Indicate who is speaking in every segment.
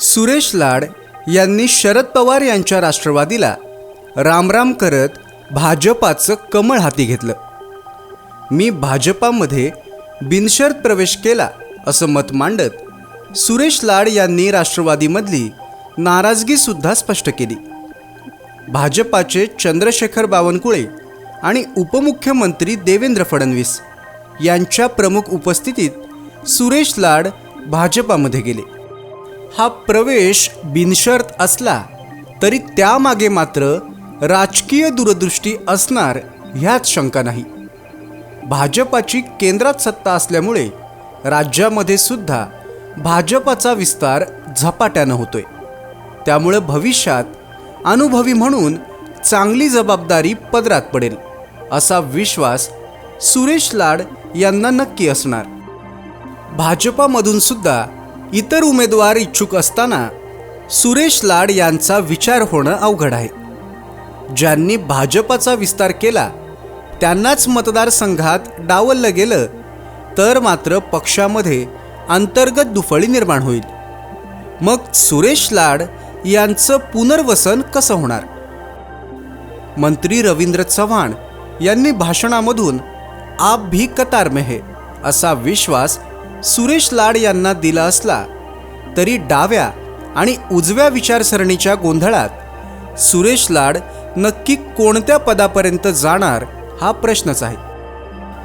Speaker 1: सुरेश लाड यांनी शरद पवार यांच्या राष्ट्रवादीला रामराम करत भाजपाचं कमळ हाती घेतलं. मी भाजपामध्ये बिनशर्त प्रवेश केला असं मत मांडत सुरेश लाड यांनी राष्ट्रवादीमधली नाराजगीसुद्धा स्पष्ट केली. भाजपाचे चंद्रशेखर बावनकुळे आणि उपमुख्यमंत्री देवेंद्र फडणवीस यांच्या प्रमुख उपस्थितीत सुरेश लाड भाजपामध्ये गेले. हा प्रवेश बिनशर्त असला तरी त्यामागे मात्र राजकीय दूरदृष्टी असणार ह्यात शंका नाही. भाजपाची केंद्रात सत्ता असल्यामुळे राज्यामध्ये सुद्धा भाजपाचा विस्तार झपाट्यानं होतोय. त्यामुळे भविष्यात अनुभवी म्हणून चांगली जबाबदारी पदरात पडेल असा विश्वास सुरेश लाड यांना नक्की असणार. भाजपामधून सुद्धा इतर उमेदवार इच्छुक असताना सुरेश लाड यांचा विचार होणं अवघड आहे. ज्यांनी भाजपाचा विस्तार केला त्यांनाच मतदारसंघात डावललं गेलं तर मात्र पक्षामध्ये अंतर्गत दुफळी निर्माण होईल. मग सुरेश लाड यांचं पुनर्वसन कसं होणार? मंत्री रवींद्र चव्हाण यांनी भाषणामधून आप भी कतार में है असा विश्वास सुरेश लाड यांना दिला असला तरी डाव्या आणि उजव्या विचारसरणीच्या गोंधळात सुरेश लाड नक्की कोणत्या पदापर्यंत जाणार हा प्रश्नच आहे.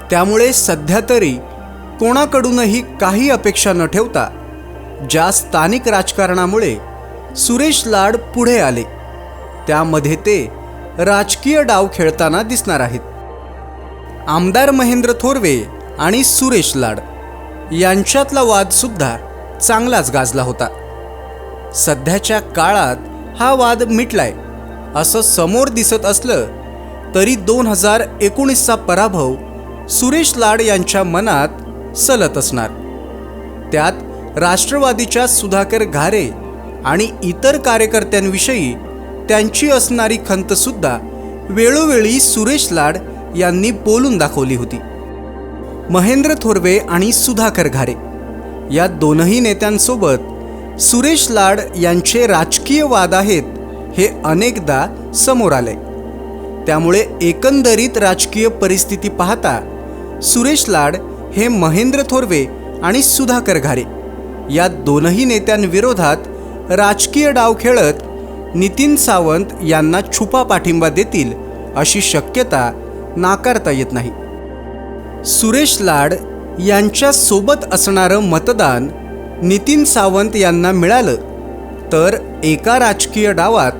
Speaker 1: त्यामुळे सध्या तरी कोणाकडूनही काही अपेक्षा न ठेवता ज्या स्थानिक राजकारणामुळे सुरेश लाड पुढे आले त्यामध्ये ते राजकीय डाव खेळताना दिसणार आहेत. आमदार महेंद्र थोरवे आणि सुरेश लाड. यांच्यातला वादसुद्धा चांगलाच गाजला होता. सध्याच्या काळात हा वाद मिटलाय असं समोर दिसत असलं तरी दोन हजार एकोणीसचा पराभव सुरेश लाड यांच्या मनात सलत असणार. त्यात राष्ट्रवादीच्या सुधाकर घारे आणि इतर कार्यकर्त्यांविषयी त्यांची असणारी खंतसुद्धा वेळोवेळी सुरेश लाड यांनी बोलून दाखवली होती. महेंद्र थोरवे आणि सुधाकर घारे. या दोनही नेत्यांसोबत सुरेश लाड यांचे राजकीय वाद आहेत हे अनेकदा समोर आले. त्यामुळे एकंदरीत राजकीय परिस्थिती पाहता सुरेश लाड हे महेंद्र थोरवे आणि सुधाकर घारे या दोनही नेत्यांविरोधात राजकीय डाव खेळत नितीन सावंत यांना छुपा पाठिंबा देतील अशी शक्यता नाकारता येत नाही. सुरेश लाड यांच्या सोबत असणारं मतदान नितीन सावंत यांना मिळालं. तर एका राजकीय डावात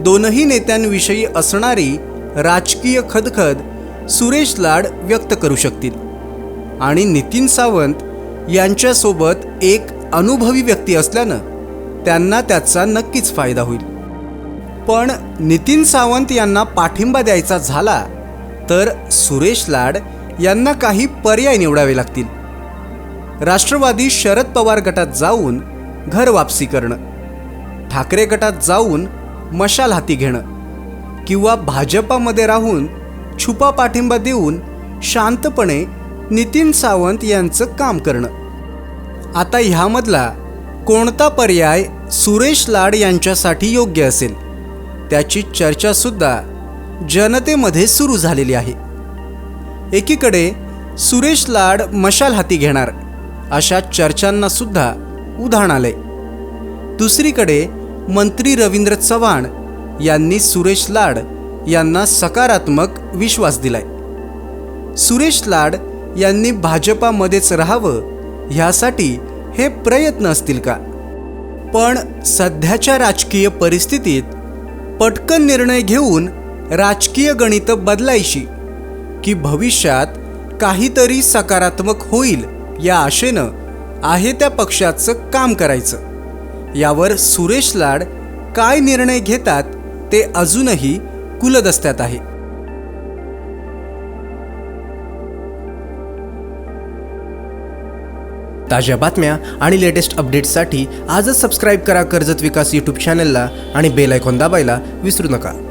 Speaker 1: दोनही नेत्यांविषयी असणारी राजकीय खदखद सुरेश लाड व्यक्त करू शकतील. आणि नितीन सावंत यांच्यासोबत एक अनुभवी व्यक्ती असल्यानं त्यांना त्याचा नक्कीच फायदा होईल. पण नितीन सावंत यांना पाठिंबा द्यायचा झाला तर सुरेश लाड यांना काही पर्याय निवडावे लागतील. राष्ट्रवादी शरद पवार गटात जाऊन घर वापसी करणं ठाकरे गटात जाऊन मशाल हाती घेणं किंवा भाजपामध्ये राहून छुपा पाठिंबा देऊन शांतपणे नितीन सावंत यांचं काम करणं. आता ह्यामधला कोणता पर्याय सुरेश लाड यांच्यासाठी योग्य असेल? त्याची चर्चासुद्धा जनतेमध्ये सुरू झालेली आहे. एकीकडे सुरेश लाड मशाल हाती घेणार अशा चर्चांना सुद्धा उधाण आले. दुसरीकडे मंत्री रवींद्र चव्हाण यांनी सुरेश लाड यांना सकारात्मक विश्वास दिलाय. सुरेश लाड यांनी भाजपामध्येच राहावं ह्यासाठी हे प्रयत्न असतील का? पण सध्याच्या राजकीय परिस्थितीत पटकन निर्णय घेऊन राजकीय गणितं बदलायची की भविष्यात काहीतरी सकारात्मक होईल या आशेनं आहे त्या पक्षाचं काम करायचं. यावर सुरेश लाड काय निर्णय घेतात ते अजूनही कुलदस्त्यात आहे.
Speaker 2: ताज्या बातम्या आणि लेटेस्ट अपडेट्ससाठी आजच सबस्क्राईब करा कर्जत विकास यूट्यूब चॅनलला आणि बेल आयकॉन दाबायला विसरू नका.